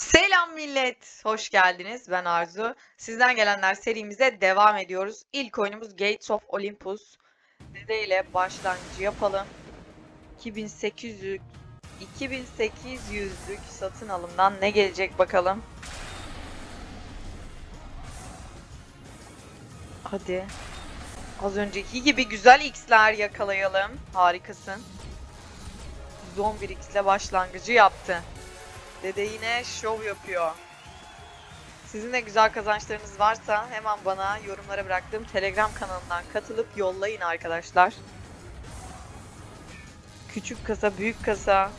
Selam millet, hoş geldiniz. Ben Arzu. Sizden gelenler serimize devam ediyoruz. İlk oyunumuz Gates of Olympus. Dede ile başlangıcı yapalım. 2800 2800'lük satın alımdan ne gelecek bakalım. Hadi. Az önceki gibi güzel x'ler yakalayalım. Harikasın. 111 x ile başlangıcı yaptı. Dede yine şov yapıyor. Sizin de güzel kazançlarınız varsa hemen bana yorumlara bıraktığım Telegram kanalından katılıp yollayın arkadaşlar. Küçük kasa, büyük kasa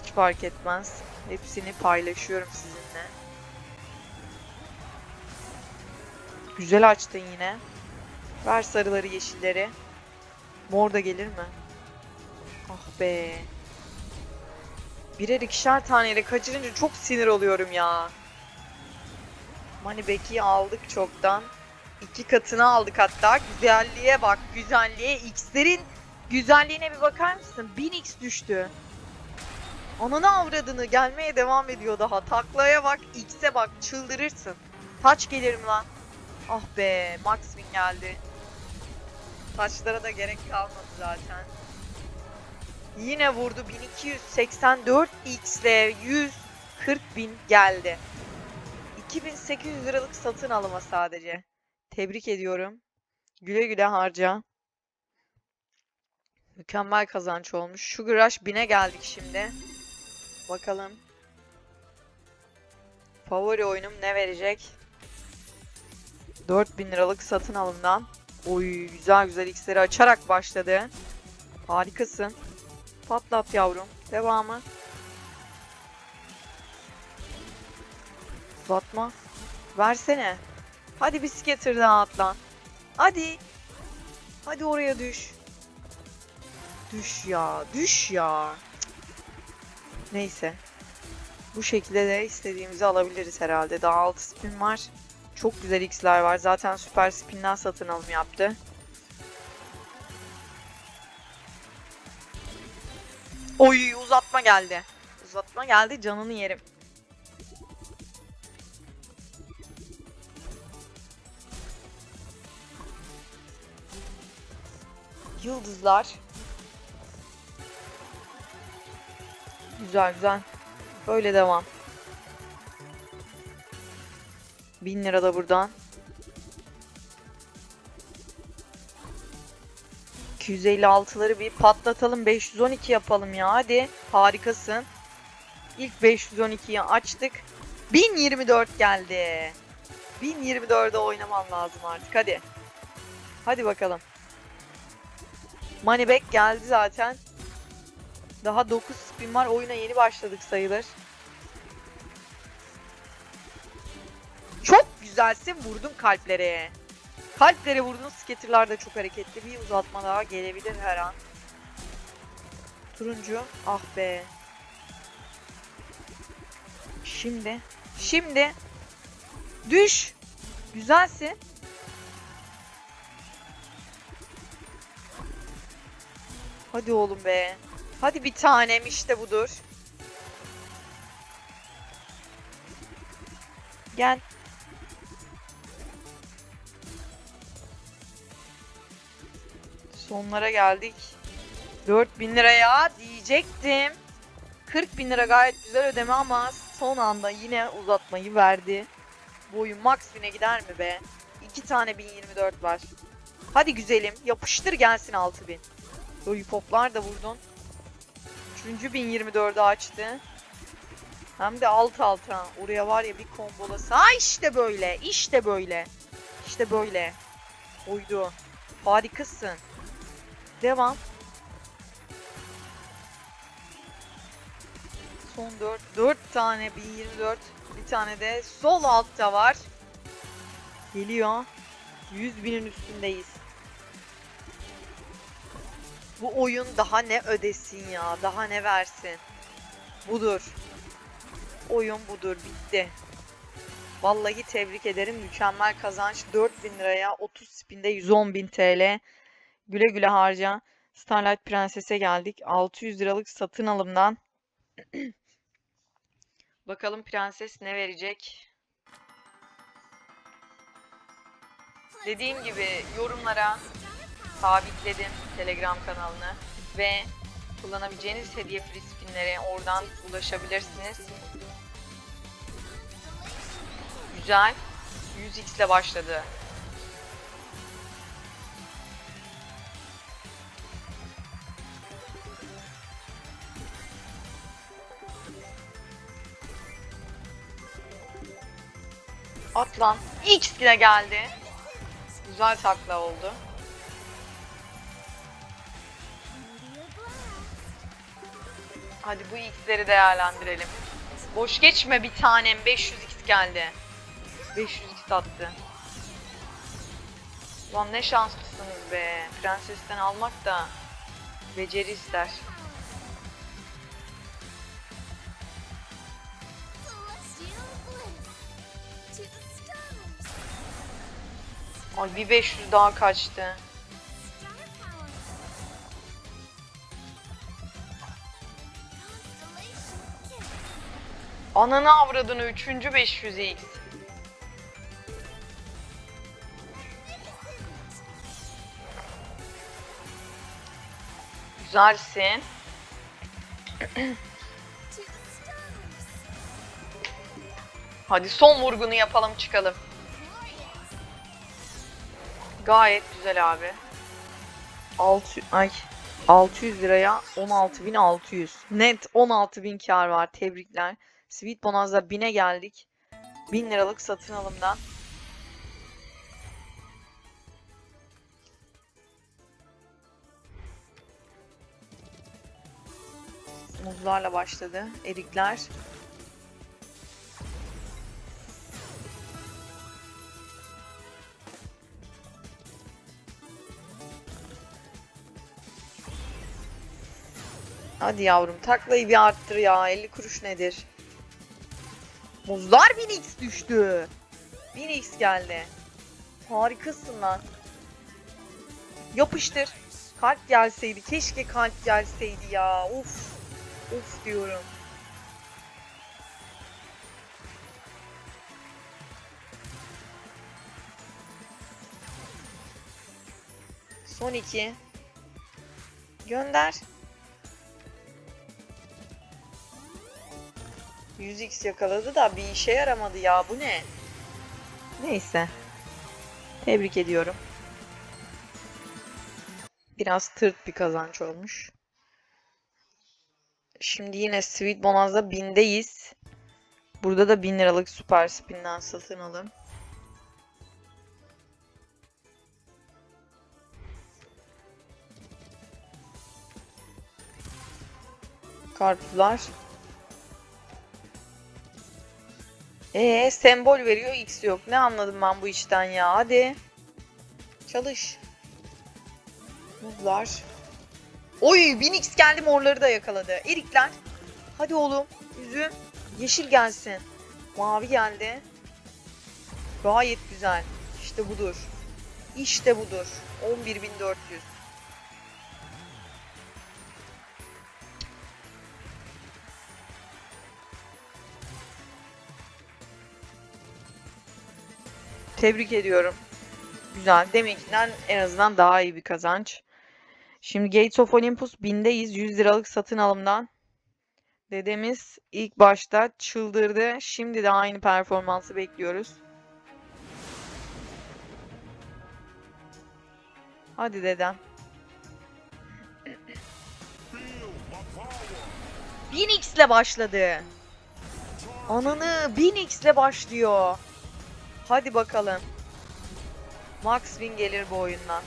hiç fark etmez. Hepsini paylaşıyorum sizinle. Güzel açtın yine. Ver sarıları, yeşilleri. Mor da gelir mi? Ah be. Birer ikişer taneyle kaçırınca çok sinir oluyorum ya. Moneyback'i aldık çoktan. İki katını aldık hatta. Güzelliğe bak güzelliğe. X'lerin güzelliğine bir bakar mısın? 1000x düştü. Ananı avradını gelmeye devam ediyor daha. Taklaya bak, X'e bak çıldırırsın. Taç gelirim lan. Ah be, Max Win geldi. Taçlara da gerek kalmadı zaten. Yine vurdu 1284 x ile 140 bin geldi. 2800 liralık satın alıma sadece. Tebrik ediyorum. Güle güle harca. Mükemmel kazanç olmuş. Sugar Rush 1000'e geldik şimdi. Bakalım. Favori oyunum ne verecek? 4000 liralık satın alımdan. Oy güzel güzel x'leri açarak başladı. Harikasın. Patlat yavrum. Devamı. Uzatma. Versene. Hadi bir skater daha at lan. Hadi. Hadi oraya düş. Düş ya. Düş ya. Neyse. Bu şekilde de istediğimizi alabiliriz herhalde. Daha 6 spin var. Çok güzel x'ler var. Zaten süper spin'den satın alım yaptı. Oy uzatma geldi. Uzatma geldi canını yerim. Yıldızlar. Güzel güzel. Böyle devam. 1000 lira da buradan. 256'ları bir patlatalım. 512 yapalım ya. Hadi. Harikasın. İlk 512'yi açtık. 1024 geldi. 1024'e oynaman lazım artık. Hadi. Hadi bakalım. Moneyback geldi zaten. Daha 9 spin var. Oyuna yeni başladık sayılır. Çok güzelsin. Vurdun kalplere. Kalplere vurdun. Skaterlar da çok hareketli. Bir uzatma daha gelebilir her an. Turuncu. Ah be. Şimdi. Şimdi. Düş. Güzelsin. Hadi oğlum be. Hadi bir tanem işte budur. Gel. Sonlara geldik. 4000 liraya diyecektim. 40 bin lira gayet güzel ödeme ama son anda yine uzatmayı verdi. Bu oyun max win'e gider mi be? 2 tane 1024 var. Hadi güzelim yapıştır gelsin 6000. Lollipoplar da vurdun. Üçüncü 1024'ü açtı. Hem de alt alta. Oraya var ya bir kombolası. Ha işte böyle. işte böyle. İşte böyle. Oydu. Harikasın. Devam. Son 4. 4 tane 1024. Bir tane de sol altta var. Geliyor. 100 binin üstündeyiz. Bu oyun daha ne ödesin ya. Daha ne versin. Budur. Oyun budur. Bitti. Vallahi tebrik ederim. Mükemmel kazanç. 4000 liraya 30 spinde 110.000 TL. Güle güle harca. Starlight Prenses'e geldik. 600 liralık satın alımdan Bakalım prenses ne verecek? Dediğim gibi yorumlara sabitledim Telegram kanalını ve kullanabileceğiniz hediye free oradan ulaşabilirsiniz. Güzel. 100x ile başladı. Atlan X ile geldi. Güzel takla oldu. Hadi bu X'leri değerlendirelim. Boş geçme bir tanem. 500x geldi. 500x attı. Ulan ne şanslısınız be. Prensesten almak da beceri ister. Ay bir 500 daha kaçtı. Ananı avradını 3. 500x. Güzelsin. Hadi son vurgunu yapalım çıkalım. Gayet güzel abi. 6 ay 600 liraya 16.600. Net 16.000 kar var. Tebrikler. Sweet Bonanza 1000'e geldik. 1000 liralık satın alımdan. Muzlarla başladı. Erikler. Hadi yavrum taklayı bir arttır ya. 50 kuruş nedir? Muzlar 1000x düştü. 1000x geldi. Harikasın lan. Yapıştır. Kalp gelseydi. Keşke kalp gelseydi ya. Of. Of diyorum. Son iki. Gönder. 100x yakaladı da bir işe yaramadı ya. Bu ne? Neyse. Tebrik ediyorum. Biraz tırt bir kazanç olmuş. Şimdi yine Sweet Bonanza 1000'deyiz. Burada da 1000 liralık Super Spin'den satın alın. Karpuzlar. Ee sembol veriyor X yok. Ne anladım ben bu işten ya. Hadi. Çalış. Muzlar. Oy 1000x geldi morları da yakaladı. Erikler. Hadi oğlum. Üzüm. Yeşil gelsin. Mavi geldi. Gayet güzel. İşte budur. İşte budur. 11.400. Tebrik ediyorum. Güzel. Deminkinden en azından daha iyi bir kazanç. Şimdi Gates of Olympus 1000'deyiz. 100 liralık satın alımdan. Dedemiz ilk başta çıldırdı. Şimdi de aynı performansı bekliyoruz. Hadi dedem. 1000x ile başladı. Ananı 1000x ile başlıyor. Hadi bakalım. Max win gelir bu oyundan.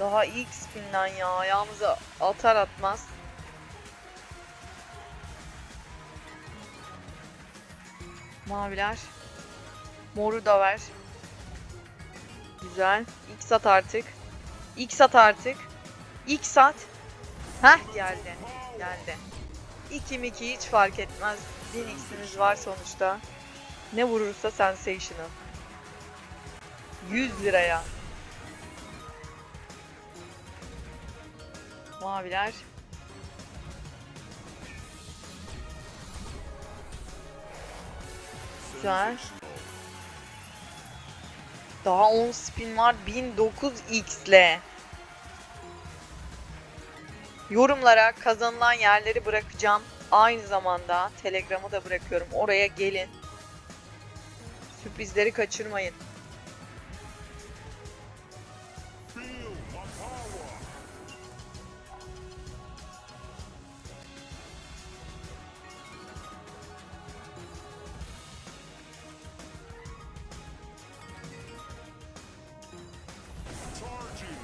Daha ilk spinden ya. Ayağımıza atar atmaz. Maviler. Moru da ver. Güzel. X at artık. X at artık. X at. Heh geldi. Geldi. 2 2 hiç fark etmez. 1000 X'imiz var sonuçta. Ne vurursa sensational. 100 liraya. Maviler. Güzel. Daha 10 spin var 1009x ile. Yorumlara kazanılan yerleri bırakacağım. Aynı zamanda Telegram'ı da bırakıyorum. Oraya gelin. Sürprizleri kaçırmayın.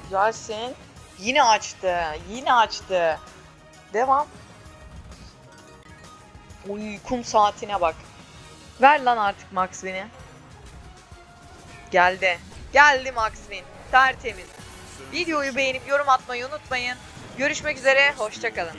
Güzelsin. Yine açtı. Yine açtı. Devam. Uy kum saatine bak. Ver lan artık Max Win'i. Geldi. Geldi Max Win. Tertemiz. Videoyu beğenip yorum atmayı unutmayın. Görüşmek üzere. Hoşçakalın.